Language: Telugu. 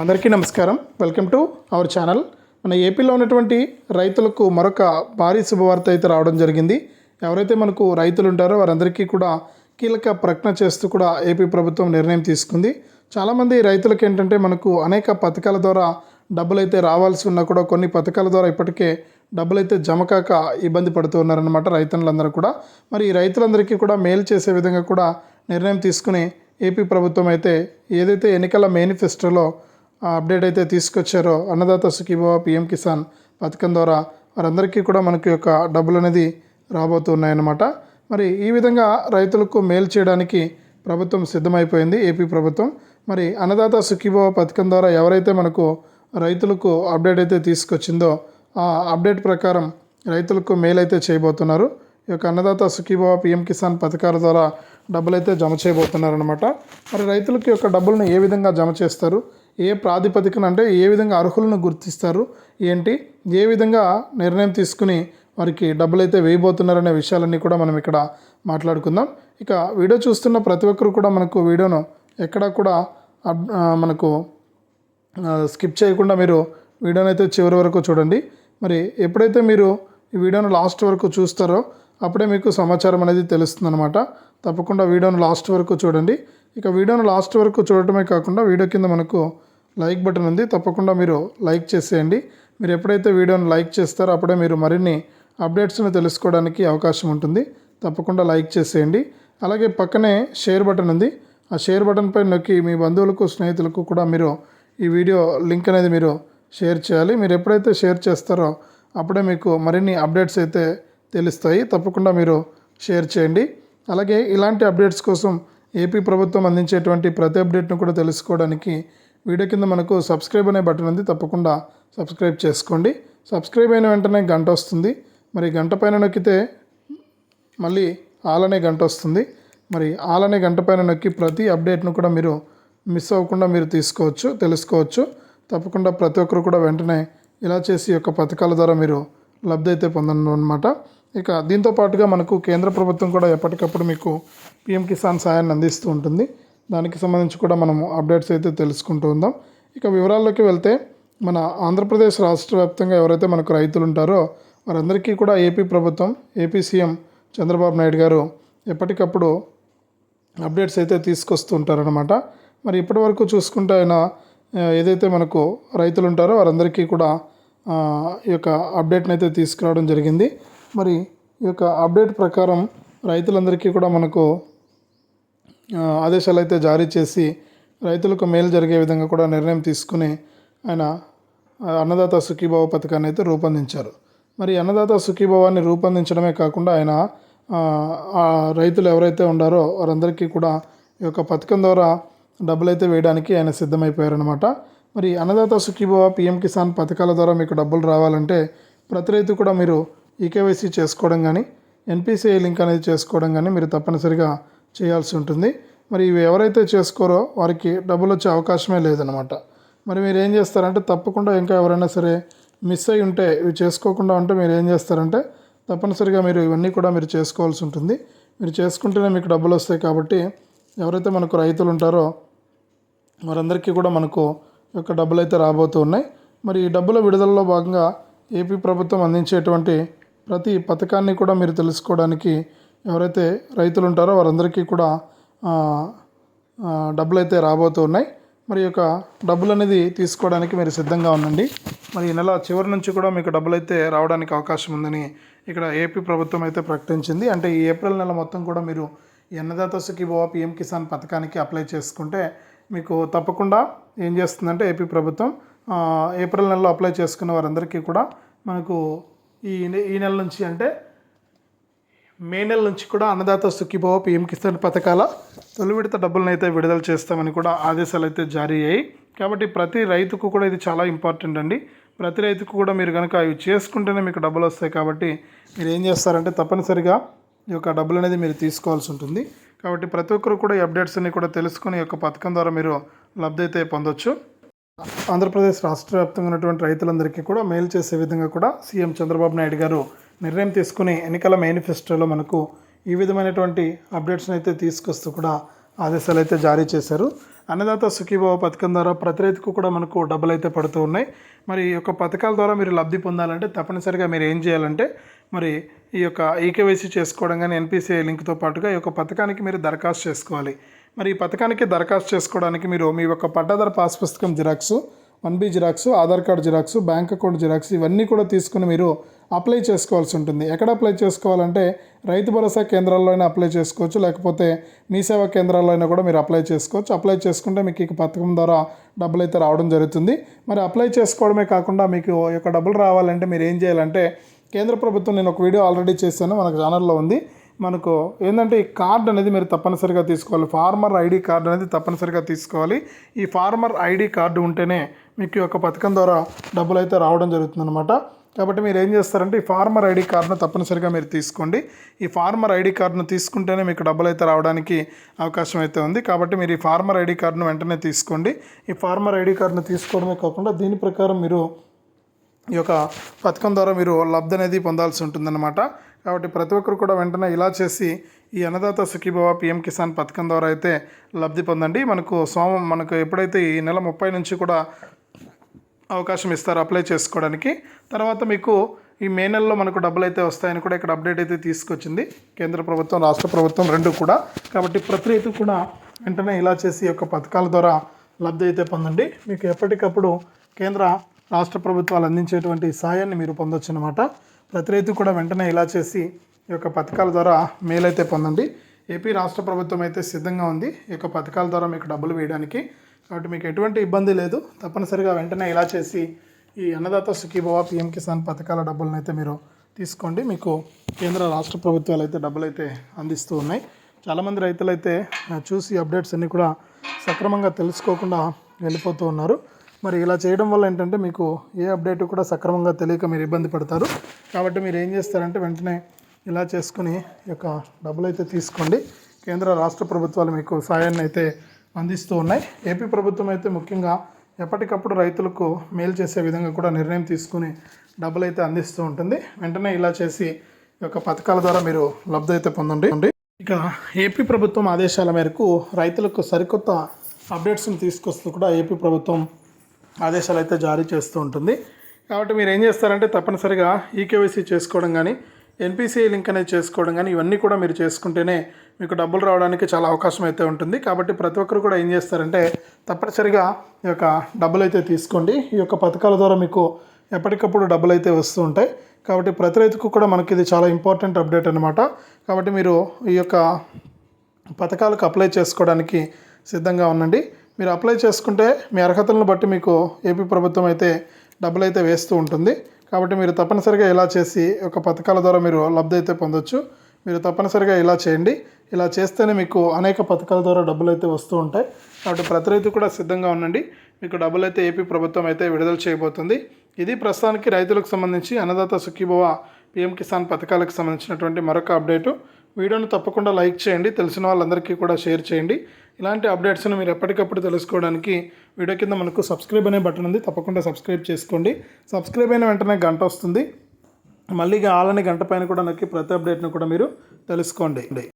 అందరికీ నమస్కారం. Welcome to our channel. మన ఏపీలో ఉన్నటువంటి రైతులకు మరొక భారీ శుభవార్త అయితే రావడం జరిగింది. ఎవరైతే మనకు రైతులు ఉంటారో వారందరికీ కూడా కీలక ప్రకటన చేస్తూ కూడా ఏపీ ప్రభుత్వం నిర్ణయం తీసుకుంది. చాలామంది రైతులకు ఏంటంటే మనకు అనేక పథకాల ద్వారా డబ్బులు అయితే రావాల్సి ఉన్నా కూడా కొన్ని పథకాల ద్వారా ఇప్పటికే డబ్బులు అయితే జమ కాక ఇబ్బంది పడుతూ ఉన్నారనమాట రైతులందరూ కూడా. మరి ఈ రైతులందరికీ కూడా మేలు చేసే విధంగా కూడా నిర్ణయం తీసుకుని ఏపీ ప్రభుత్వం అయితే ఏదైతే ఎన్నికల మేనిఫెస్టోలో అప్డేట్ అయితే తీసుకొచ్చారో అన్నదాత సుఖీభవ పిఎం కిసాన్ పథకం ద్వారా వారందరికీ కూడా మనకి యొక్క డబ్బులు అనేది రాబోతున్నాయన్నమాట. మరి ఈ విధంగా రైతులకు మేలు చేయడానికి ప్రభుత్వం సిద్ధమైపోయింది ఏపీ ప్రభుత్వం. మరి అన్నదాత సుఖీభవ పథకం ద్వారా ఎవరైతే మనకు రైతులకు అప్డేట్ అయితే తీసుకొచ్చిందో ఆ అప్డేట్ ప్రకారం రైతులకు మేలు అయితే చేయబోతున్నారు. ఈ యొక్క అన్నదాత సుఖీభవ పిఎం కిసాన్ పథకాల ద్వారా డబ్బులు అయితే జమ చేయబోతున్నారనమాట మరి రైతులకు యొక్క డబ్బులను ఏ విధంగా జమ చేస్తారు? ఏ ప్రాతిపదికన అంటే ఏ విధంగా అర్హులను గుర్తిస్తారు ఏంటి ఏ విధంగా నిర్ణయం తీసుకుని వారికి డబ్బులు అయితే వేయబోతున్నారనే విషయాలన్నీ కూడా మనం ఇక్కడ మాట్లాడుకుందాం. ఇక వీడియో చూస్తున్న ప్రతి ఒక్కరు కూడా మనకు వీడియోను ఎక్కడా కూడా మనకు స్కిప్ చేయకుండా మీరు వీడియోని అయితే చివరి వరకు చూడండి. మరి ఎప్పుడైతే మీరు ఈ వీడియోను లాస్ట్ వరకు చూస్తారో అప్పుడే మీకు సమాచారం అనేది తెలుస్తుందన్నమాట. తప్పకుండా వీడియోను లాస్ట్ వరకు చూడండి. ఇక వీడియోను లాస్ట్ వరకు చూడటమే కాకుండా వీడియో కింద మనకు లైక్ బటన్ ఉంది. తప్పకుండా మీరు లైక్ చేసేయండి. మీరు ఎప్పుడైతే వీడియోను లైక్ చేస్తారో అప్పుడే మీరు మరిన్ని అప్డేట్స్ను తెలుసుకోవడానికి అవకాశం ఉంటుంది. తప్పకుండా లైక్ చేసేయండి. అలాగే పక్కనే షేర్ బటన్ ఉంది. ఆ షేర్ బటన్ పై నొక్కి మీ బంధువులకు స్నేహితులకు కూడా మీరు ఈ వీడియో లింక్ అనేది మీరు షేర్ చేయాలి. మీరు ఎప్పుడైతే షేర్ చేస్తారో అప్పుడే మీకు మరిన్ని అప్డేట్స్ అయితే తెలుస్తాయి. తప్పకుండా మీరు షేర్ చేయండి. అలాగే ఇలాంటి అప్డేట్స్ కోసం ఏపీ ప్రభుత్వం అందించేటువంటి ప్రతి అప్డేట్ను కూడా తెలుసుకోవడానికి వీడియో కింద మనకు సబ్స్క్రైబ్ అనే బటన్ ఉంది. తప్పకుండా సబ్స్క్రైబ్ చేసుకోండి. సబ్స్క్రైబ్ అయిన వెంటనే గంట వస్తుంది. మరి గంట పైన నొక్కితే మళ్ళీ ఆల్ అనే గంట వస్తుంది. మరి ఆల్ అనే గంట పైన నొక్కి ప్రతి అప్డేట్ను కూడా మీరు మిస్ అవ్వకుండా మీరు తీసుకోవచ్చు తెలుసుకోవచ్చు. తప్పకుండా ప్రతి ఒక్కరు కూడా వెంటనే ఇలా చేసి యొక్క పథకాల ద్వారా మీరు లబ్ధి అయితే పొందను అనమాట ఇక దీంతో పాటుగా మనకు కేంద్ర ప్రభుత్వం కూడా ఎప్పటికప్పుడు మీకు పిఎం కిసాన్ సాయాన్ని అందిస్తూ ఉంటుంది. దానికి సంబంధించి కూడా మనం అప్డేట్స్ అయితే తెలుసుకుంటూ ఉందాం. ఇక వివరాల్లోకి వెళ్తే మన ఆంధ్రప్రదేశ్ రాష్ట్ర వ్యాప్తంగా ఎవరైతే మనకు రైతులు ఉంటారో వారందరికీ కూడా ఏపీ ప్రభుత్వం ఏపీ సీఎం చంద్రబాబు నాయుడు గారు ఎప్పటికప్పుడు అప్డేట్స్ అయితే తీసుకొస్తూ ఉంటారనమాట మరి ఇప్పటి వరకు చూసుకుంటే ఆయన ఏదైతే మనకు రైతులు ఉంటారో వారందరికీ కూడా ఈ యొక్క అప్డేట్ని అయితే తీసుకురావడం జరిగింది. మరి ఈ యొక్క అప్డేట్ ప్రకారం రైతులందరికీ కూడా మనకు ఆదేశాలు అయితే జారీ చేసి రైతులకు మేలు జరిగే విధంగా కూడా నిర్ణయం తీసుకుని ఆయన అన్నదాత సుఖీభావ పథకాన్ని అయితే రూపొందించారు. మరి అన్నదాత సుఖీభావాన్ని రూపొందించడమే కాకుండా ఆయన రైతులు ఎవరైతే ఉండారో వారందరికీ కూడా ఈ యొక్క పథకం ద్వారా డబ్బులు అయితే వేయడానికి ఆయన సిద్ధమైపోయారనమాట మరి అన్నదాత సుఖీభావ పిఎం కిసాన్ పథకాల ద్వారా మీకు డబ్బులు రావాలంటే ప్రతి రైతు కూడా మీరు ఈకేవైసీ చేసుకోవడం కానీ ఎన్పిసిఐ లింక్ అనేది చేసుకోవడం కానీ మీరు తప్పనిసరిగా చేయాల్సి ఉంటుంది. మరి ఇవి ఎవరైతే చేసుకోరో వారికి డబ్బులు వచ్చే అవకాశమే లేదనమాట మరి మీరు ఏం చేస్తారంటే తప్పకుండా ఇంకా ఎవరైనా సరే మిస్ అయి ఉంటే ఇవి చేసుకోకుండా ఉంటే మీరు ఏం చేస్తారంటే తప్పనిసరిగా మీరు ఇవన్నీ కూడా మీరు చేసుకోవాల్సి ఉంటుంది. మీరు చేసుకుంటేనే మీకు డబ్బులు వస్తాయి కాబట్టి ఎవరైతే మనకు రైతులు ఉంటారో వారందరికీ కూడా మనకు యొక్క డబ్బులు అయితే రాబోతూ ఉన్నాయి. మరి ఈ డబ్బుల విడుదలలో భాగంగా ఏపీ ప్రభుత్వం అందించేటువంటి ప్రతి పథకాన్ని కూడా మీరు తెలుసుకోవడానికి ఎవరైతే రైతులు ఉంటారో వారందరికీ కూడా డబ్బులు అయితే రాబోతూ ఉన్నాయి. మరి యొక్క డబ్బులు అనేది తీసుకోవడానికి మీరు సిద్ధంగా ఉండండి. మరి ఈ నెల చివరి నుంచి కూడా మీకు డబ్బులు అయితే రావడానికి అవకాశం ఉందని ఇక్కడ ఏపీ ప్రభుత్వం అయితే ప్రకటించింది. అంటే ఈ ఏప్రిల్ నెల మొత్తం కూడా మీరు అన్నదాత సుఖీభవ పిఎం కిసాన్ పథకానికి అప్లై చేసుకుంటే మీకు తప్పకుండా ఏం చేస్తుందంటే ఏపీ ప్రభుత్వం ఏప్రిల్ నెలలో అప్లై చేసుకున్న వారందరికీ కూడా మనకు ఈ నె- ఈ నెల నుంచి అంటే మే నెల నుంచి కూడా అన్నదాత సుఖీభవ పిఎం కిసాన్ పథకాల తొలి విడత డబ్బులను అయితే విడుదల చేస్తామని కూడా ఆదేశాలు అయితే జారీ అయ్యాయి. కాబట్టి ప్రతి రైతుకు కూడా ఇది చాలా ఇంపార్టెంట్ అండి. ప్రతి రైతుకు కూడా మీరు కనుక ఇవి చేసుకుంటేనే మీకు డబ్బులు వస్తాయి కాబట్టి మీరు ఏం చేస్తారంటే తప్పనిసరిగా ఈ యొక్క డబ్బులు అనేది మీరు తీసుకోవాల్సి ఉంటుంది. కాబట్టి ప్రతి ఒక్కరు కూడా ఈ అప్డేట్స్ అన్ని కూడా తెలుసుకుని ఈ యొక్క పథకం ద్వారా మీరు లబ్ధి అయితే పొందొచ్చు. ఆంధ్రప్రదేశ్ రాష్ట్ర వ్యాప్తంగా ఉన్నటువంటి రైతులందరికీ కూడా మేలు చేసే విధంగా కూడా సీఎం చంద్రబాబు నాయుడు గారు నిర్ణయం తీసుకుని ఎన్నికల మేనిఫెస్టోలో మనకు ఈ విధమైనటువంటి అప్డేట్స్ని అయితే తీసుకొస్తూ కూడా ఆదేశాలు అయితే జారీ చేశారు. అన్నదాత సుఖీభావ పథకం ద్వారా ప్రతి రైతుకు కూడా మనకు డబ్బులు అయితే పడుతూ ఉన్నాయి. మరి ఈ యొక్క పథకాల ద్వారా మీరు లబ్ధి పొందాలంటే తప్పనిసరిగా మీరు ఏం చేయాలంటే మరి ఈ యొక్క ఈకేవైసీ చేసుకోవడం కానీ ఎన్పిసిఐ లింక్తో పాటుగా ఈ యొక్క పథకానికి మీరు దరఖాస్తు చేసుకోవాలి. మరి ఈ పథకానికి దరఖాస్తు చేసుకోవడానికి మీరు మీ యొక్క పట్టాదార పాస్ పుస్తకం xerox one B xerox Aadhaar card xerox bank account xerox ఇవన్నీ కూడా తీసుకుని మీరు అప్లై చేసుకోవాల్సి ఉంటుంది. ఎక్కడ అప్లై చేసుకోవాలంటే రైతు భరోసా కేంద్రాల్లో అయినా అప్లై చేసుకోవచ్చు. లేకపోతే మీ సేవా కేంద్రాల్లో అయినా కూడా మీరు అప్లై చేసుకోవచ్చు. అప్లై చేసుకుంటే మీకు ఈ పథకం ద్వారా డబ్బులు అయితే రావడం జరుగుతుంది. మరి అప్లై చేసుకోవడమే కాకుండా మీకు యొక్క డబ్బులు రావాలంటే మీరు ఏం చేయాలంటే కేంద్ర ప్రభుత్వం నేను ఒక వీడియో ఆల్రెడీ చేశాను మనకు ఛానల్లో ఉంది. మనకు ఏంటంటే ఈ కార్డు అనేది మీరు తప్పనిసరిగా తీసుకోవాలి. ఫార్మర్ ఐడి కార్డు అనేది తప్పనిసరిగా తీసుకోవాలి. ఈ ఫార్మర్ ఐడి కార్డు ఉంటేనే మీకు ఈ యొక్క పథకం ద్వారా డబ్బులు అయితే రావడం జరుగుతుందన్నమాట. కాబట్టి మీరు ఏం చేస్తారంటే ఈ ఫార్మర్ ఐడి కార్డును తప్పనిసరిగా మీరు తీసుకోండి. ఈ ఫార్మర్ ఐడి కార్డును తీసుకుంటేనే మీకు డబ్బులు అయితే రావడానికి అవకాశం అయితే ఉంది. కాబట్టి మీరు ఈ ఫార్మర్ ఐడి కార్డును వెంటనే తీసుకోండి. ఈ ఫార్మర్ ఐడి కార్డును తీసుకోవడమే కాకుండా దీని ప్రకారం మీరు ఈ యొక్క పథకం ద్వారా మీరు లబ్ధి అనేది పొందాల్సి ఉంటుందన్నమాట. కాబట్టి ప్రతి ఒక్కరు కూడా వెంటనే ఇలా చేసి ఈ అన్నదాత సుఖీభవ పిఎం కిసాన్ పథకం ద్వారా అయితే లబ్ధి పొందండి. మనకు సోమం మనకు ఎప్పుడైతే ఈ నెల ముప్పై నుంచి కూడా అవకాశం ఇస్తారు అప్లై చేసుకోవడానికి. తర్వాత మీకు ఈ మే నెలలో మనకు డబ్బులు అయితే వస్తాయని కూడా ఇక్కడ అప్డేట్ అయితే తీసుకొచ్చింది. కేంద్ర ప్రభుత్వం రాష్ట్ర ప్రభుత్వం రెండు కూడా. కాబట్టి ప్రతి రైతు కూడా వెంటనే ఇలా చేసి యొక్క పథకాల ద్వారా లబ్ధి అయితే పొందండి. మీకు ఎప్పటికప్పుడు కేంద్ర రాష్ట్ర ప్రభుత్వాలు అందించేటువంటి సాయాన్ని మీరు పొందొచ్చు అనమాట ప్రతి రైతు కూడా వెంటనే ఇలా చేసి ఈ యొక్క పథకాల ద్వారా మేలైతే పొందండి. ఏపీ రాష్ట్ర ప్రభుత్వం అయితే సిద్ధంగా ఉంది ఈ యొక్క పథకాల ద్వారా మీకు డబ్బులు వేయడానికి. కాబట్టి మీకు ఎటువంటి ఇబ్బంది లేదు. తప్పనిసరిగా వెంటనే ఇలా చేసి ఈ అన్నదాత సుఖీభవ పిఎం కిసాన్ పథకాల డబ్బులను అయితే మీరు తీసుకోండి. మీకు కేంద్ర రాష్ట్ర ప్రభుత్వాలు అయితే డబ్బులు అయితే అందిస్తూ ఉన్నాయి. చాలామంది రైతులు అయితే చూసి అప్డేట్స్ అన్నీ కూడా సక్రమంగా తెలుసుకోకుండా వెళ్ళిపోతూ ఉన్నారు. మరి ఇలా చేయడం వల్ల ఏంటంటే మీకు ఏ అప్డేట్ కూడా సక్రమంగా తెలియక మీరు ఇబ్బంది పడతారు. కాబట్టి మీరు ఏం చేస్తారంటే వెంటనే ఇలా చేసుకుని ఈ యొక్క డబ్బులు అయితే తీసుకోండి. కేంద్ర రాష్ట్ర ప్రభుత్వాలు మీకు సాయాన్ని అయితే అందిస్తూ ఉన్నాయి. ఏపీ ప్రభుత్వం అయితే ముఖ్యంగా ఎప్పటికప్పుడు రైతులకు మేలు చేసే విధంగా కూడా నిర్ణయం తీసుకుని డబ్బులు అయితే అందిస్తూ ఉంటుంది. వెంటనే ఇలా చేసి ఈ యొక్క పథకాల ద్వారా మీరు లబ్ధి అయితే పొందండి. ఇక ఏపీ ప్రభుత్వం ఆదేశాల మేరకు రైతులకు సరికొత్త అప్డేట్స్ని తీసుకొస్తూ కూడా ఏపీ ప్రభుత్వం ఆదేశాలు అయితే జారీ చేస్తూ ఉంటుంది. కాబట్టి మీరు ఏం చేస్తారంటే తప్పనిసరిగా ఈకేవైసీ చేసుకోవడం కానీ ఎన్పిసిఐ లింక్ అనేది చేసుకోవడం కానీ ఇవన్నీ కూడా మీరు చేసుకుంటేనే మీకు డబ్బులు రావడానికి చాలా అవకాశం అయితే ఉంటుంది. కాబట్టి ప్రతి ఒక్కరు కూడా ఏం చేస్తారంటే తప్పనిసరిగా ఈ యొక్క డబ్బులు అయితే తీసుకోండి. ఈ యొక్క పథకాల ద్వారా మీకు ఎప్పటికప్పుడు డబ్బులు అయితే వస్తూ ఉంటాయి. కాబట్టి ప్రతి రైతుకు కూడా మనకి ఇది చాలా ఇంపార్టెంట్ అప్డేట్ అనమాట కాబట్టి మీరు ఈ యొక్క పథకాలకు అప్లై చేసుకోవడానికి సిద్ధంగా ఉండండి. మీరు అప్లై చేసుకుంటే మీ అర్హతలను బట్టి మీకు ఏపీ ప్రభుత్వం అయితే డబ్బులు అయితే వేస్తూ ఉంటుంది. కాబట్టి మీరు తప్పనిసరిగా ఇలా చేసి ఒక పథకాల ద్వారా మీరు లబ్ధి అయితే పొందొచ్చు. మీరు తప్పనిసరిగా ఇలా చేయండి. ఇలా చేస్తేనే మీకు అనేక పథకాల ద్వారా డబ్బులు అయితే వస్తూ ఉంటాయి. కాబట్టి ప్రతి రైతు కూడా సిద్ధంగా ఉండండి. మీకు డబ్బులు అయితే ఏపీ ప్రభుత్వం అయితే విడుదల చేయబోతుంది. ఇది ప్రస్తుతానికి రైతులకు సంబంధించి అన్నదాత సుఖీభవ పిఎం కిసాన్ పథకాలకు సంబంధించినటువంటి మరొక అప్డేటు. వీడియోను తప్పకుండా లైక్ చేయండి. తెలిసిన వాళ్ళందరికీ కూడా షేర్ చేయండి. ఇలాంటి అప్డేట్స్ను మీరు ఎప్పటికప్పుడు తెలుసుకోవడానికి వీడియో కింద మనకు సబ్స్క్రైబ్ అనే బటన్ ఉంది. తప్పకుండా సబ్స్క్రైబ్ చేసుకోండి. సబ్స్క్రైబ్ అయిన వెంటనే గంట వస్తుంది. మళ్ళీ ఆలని గంట పైన కూడా నొక్కి ప్రతి అప్డేట్ను కూడా మీరు తెలుసుకోండి.